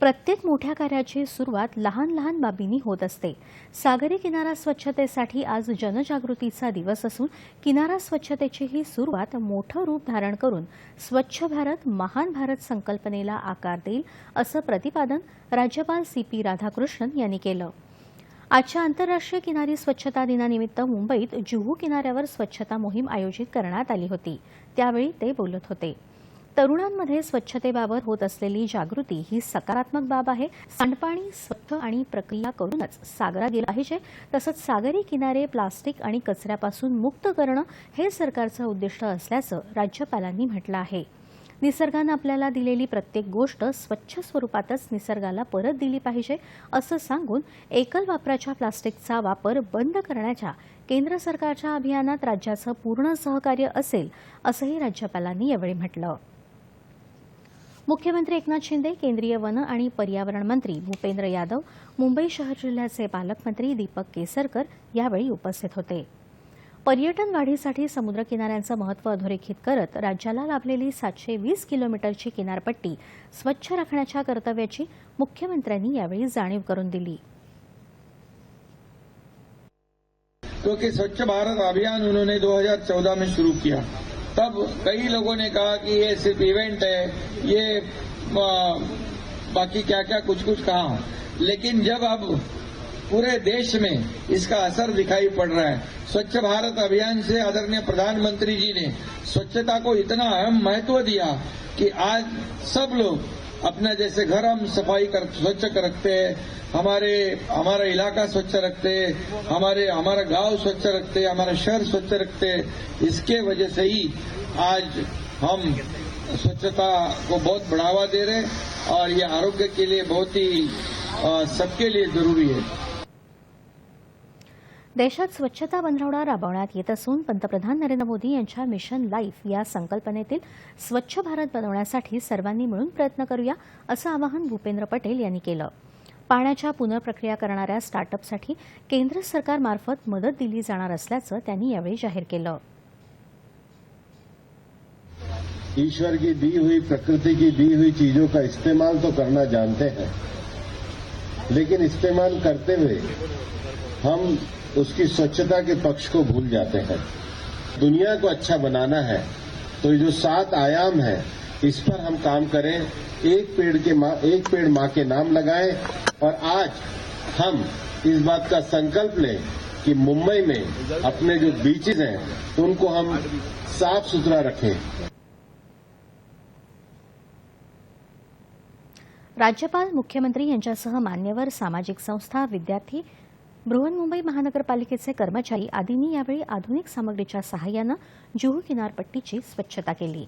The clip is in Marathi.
प्रत्येक मोठ्या कार्याची सुरुवात लहान लहान बाबींनी होत असते. सागरी किनारा स्वच्छतेसाठी आज जनजागृतीचा दिवस असून किनारा स्वच्छतेची ही सुरुवात मोठं रूप धारण करून स्वच्छ भारत महान भारत संकल्पनेला आकार देईल असं प्रतिपादन राज्यपाल सी पी राधाकृष्णन यांनी केलं. आजच्या आंतरराष्ट्रीय किनारी स्वच्छता दिनानिमित्त मुंबईत जुहू किनाऱ्यावर स्वच्छता मोहीम आयोजित करण्यात आली होती. त्यावेळी ते बोलत होते. तरुणांमध्ये स्वच्छतेबाबत होत असलेली जागृती ही सकारात्मक बाब आहे. सांडपाणी स्वच्छ आणि प्रक्रिया करूनच सागरा गेला पाहिजे. तसंच सागरी किनारे प्लास्टिक आणि कचऱ्यापासून मुक्त करणं हे सरकारचं उद्दिष्ट असल्याचं राज्यपालांनी म्हटलं आहे. निसर्गानं आपल्याला दिलेली प्रत्येक गोष्ट स्वच्छ स्वरूपातच निसर्गाला परत दिली पाहिजे असं सांगून एकल वापराच्या प्लास्टिकचा वापर बंद करण्याच्या केंद्र सरकारच्या अभियानात राज्याचं पूर्ण सहकार्य असेल असंही राज्यपालांनी यावेळी म्हटलं. मुख्यमंत्री एकनाथ शिंदे केंद्रीय वन आणि पर्यावरण मंत्री भूपेंद्र यादव मुंबई शहर जिल्ह्याचे पालकमंत्री दीपक केसरकर यावेळी उपस्थित होते. पर्यटन वाढीसाठी समुद्रकिनाऱ्यांचं महत्त्व अधोरेखित करत राज्याला लाभलेली सातशे वीस किलोमीटरची किनारपट्टी स्वच्छ राखण्याच्या कर्तव्याची मुख्यमंत्र्यांनी यावेळी जाणीव करून दिली. क्योंकि स्वच्छ भारत अभियान उन्होंने 2014 में शुरू किया. तब कई लोगों ने कहा कि ये सिर्फ़ इवेंट है, ये बाकी क्या क्या कुछ कुछ कहा लेकिन जब अब पूरे देश में इसका असर दिखाई पड़ रहा है, स्वच्छ भारत अभियान से आदरणीय प्रधानमंत्री जी ने स्वच्छता को इतना अहम महत्व दिया कि आज सब लोग अपना जैसे घर हम सफ़ाई कर, स्वच्छ कर रखते हैं, हमारे, हमारा इलाका स्वच्छ रखते हैं, हमारे, हमारा गाँव स्वच्छ रखते हैं, हमारा शहर स्वच्छ रखते हैं, इसके वजह से ही आज हम स्वच्छता को बहुत बढ़ावा दे रहे हैं और ये आरोग्य के लिए बहुत ही सबके लिए ज़रूरी है। देशात स्वच्छता पंधरवडा राबवण्यात येत असून पंतप्रधान नरेंद्र मोदी यांच्या मिशन लाईफ या संकल्पनेतील स्वच्छ भारत बनवण्यासाठी सर्वांनी मिळून प्रयत्न करूया असं आवाहन भूपेंद्र पटेल यांनी केलं. पाण्याच्या पुनर्प्रक्रिया करणाऱ्या स्टार्टअपसाठी केंद्र सरकारमार्फत मदत दिली जाणार असल्याचं त्यांनी यावेळी जाहीर केलं. ईश्वर की दी हुई प्रकृति की दी हुई चीजों का इस्तेमाल तो करना जानते हैं। लेकिन इस्तेमाल करते हुए हम उसकी स्वच्छता के पक्ष को भूल जाते हैं। दुनिया को अच्छा बनाना है। तो ये जो सात आयाम है, इस पर हम काम करें। एक पेड़ के माँ, एक पेड़ माँ के नाम लगाएँ। और आज हम इस बात का संकल्प लें कि मुंबई में अपने जो बीचेज हैं तो उनको हम साफ़ सुथरा रखें। राज्यपाल, मुख्यमंत्री यांच्यासह मान्यवर सामाजिक संस्था, विद्यार्थी बृहन्मुंबई महानगरपालिकेचे कर्मचारी आदींनी यावेळी आधुनिक सामग्रीच्या सहाय्यानं जुहू किनारपट्टीची स्वच्छता केली.